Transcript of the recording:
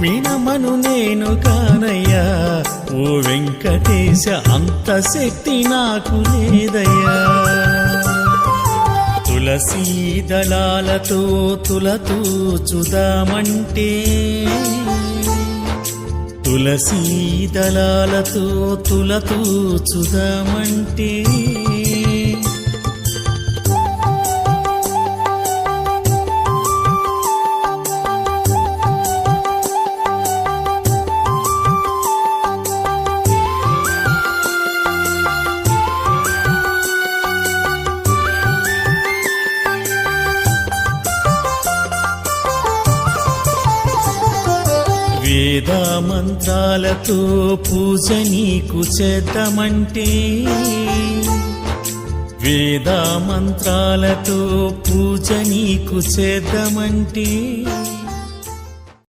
వినమను నేను కానయ్యా. ఓ వెంకటేశ అంత శక్తి నాకు లేదయ్యా. తులసీ దళాలతో తులతూ చుదామంటే తులసీ దళాలతో తులతూ చుదామంటే వేద మంత్రాలతో పూజ నీకు చేద్దామంటే. వేద మంత్రాలతో పూజ నీకు చేద్దామంటే.